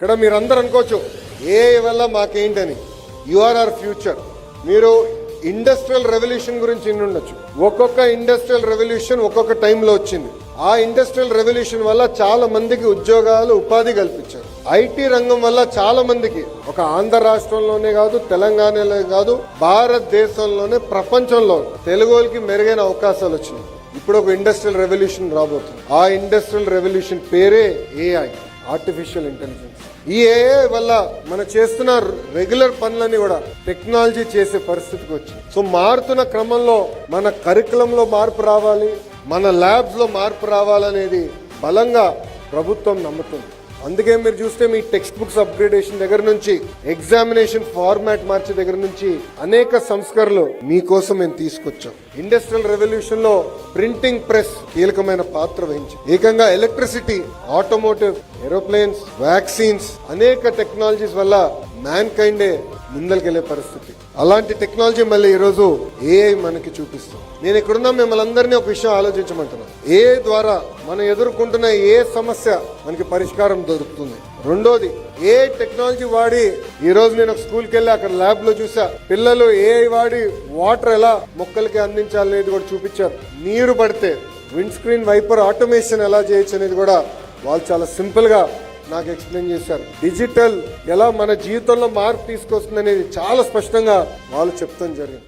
ఇక్కడ మీరందరూ అనుకోవచ్చు ఏ వల్ల మాకేంటని. యు ఆర్ ఆర్ ఫ్యూచర్ మీరు ఇండస్ట్రియల్ రెవల్యూషన్ గురించి ఉండొచ్చు. ఒక్కొక్క ఇండస్ట్రియల్ రెవల్యూషన్ ఒక్కొక్క టైంలో వచ్చింది. ఆ ఇండస్ట్రియల్ రెవల్యూషన్ వల్ల చాలా మందికి ఉద్యోగాలు ఉపాధి కల్పించారు. ఐటీ రంగం వల్ల చాలా మందికి ఒక ఆంధ్ర రాష్ట్రంలోనే కాదు తెలంగాణలో కాదు భారతదేశంలోనే ప్రపంచంలో తెలుగు వాళ్ళకి మెరుగైన అవకాశాలు వచ్చినాయి. ఇప్పుడు ఒక ఇండస్ట్రియల్ రెవల్యూషన్ రాబోతుంది. ఆ ఇండస్ట్రియల్ రెవల్యూషన్ పేరే ఏఐ ఆర్టిఫిషియల్ ఇంటెలిజెన్స్ ఈ ఏఐ వల్ల మనం చేస్తున్న రెగ్యులర్ పనులన్నీ కూడా టెక్నాలజీ చేసే పరిస్థితికి వచ్చింది. సో మారుతున్న క్రమంలో మన కరికులంలో మార్పు రావాలి మన ల్యాబ్స్లో మార్పు రావాలనేది బలంగా ప్రభుత్వం నమ్ముతుంది. అందుకే మీరు చూస్తే మీ టెక్స్ట్ బుక్స్ అప్గ్రేడేషన్ దగ్గర నుంచి ఎగ్జామినేషన్ ఫార్మాట్ మార్చే దగ్గర నుంచి అనేక సంస్కరణలు మీకోసం మేము తీసుకొచ్చాం. ఇండస్ట్రియల్ రెవల్యూషన్లో ప్రింటింగ్ ప్రెస్ కీలకమైన పాత్ర వహించింది. ఏకంగా ఎలక్ట్రిసిటీ ఆటోమోటివ్ ఏరోప్లేన్స్ వ్యాక్సిన్స్ అనేక టెక్నాలజీస్ వల్ల మ్యాన్ కైండే ముందరికెళ్ళే పరిస్థితి. అలాంటి టెక్నాలజీ మళ్ళీ ఈరోజు ఏఐ మనకి చూపిస్తుంది. నేను ఇక్కడున్న మిమ్మల్ని అందరినీ ఒక విషయం ఆలోచించమంటున్నాను. ఏఐ ద్వారా మనం ఎదుర్కొంటున్న ఏ సమస్య మనకి పరిష్కారం దొరుకుతుంది. రెండోది ఏ టెక్నాలజీ వాడి ఈ రోజు నేను ఒక స్కూల్కి వెళ్ళి అక్కడ ల్యాబ్లో చూసా. పిల్లలు ఏఐ వాడి వాటర్ ఎలా మొక్కలకి అందించాలనేది కూడా చూపించారు. నీరు పడితే విండ్ స్క్రీన్ వైపర్ ఆటోమేషన్ ఎలా చేయొచ్చు అనేది కూడా వాళ్ళు చాలా సింపుల్గా నాకు ఎక్స్ప్లెయిన్ చేశారు. డిజిటల్ ఎలా మన జీవితంలో మార్పు తీసుకొస్తుంది అనేది చాలా స్పష్టంగా వాళ్ళు చెప్తాం జరిగింది.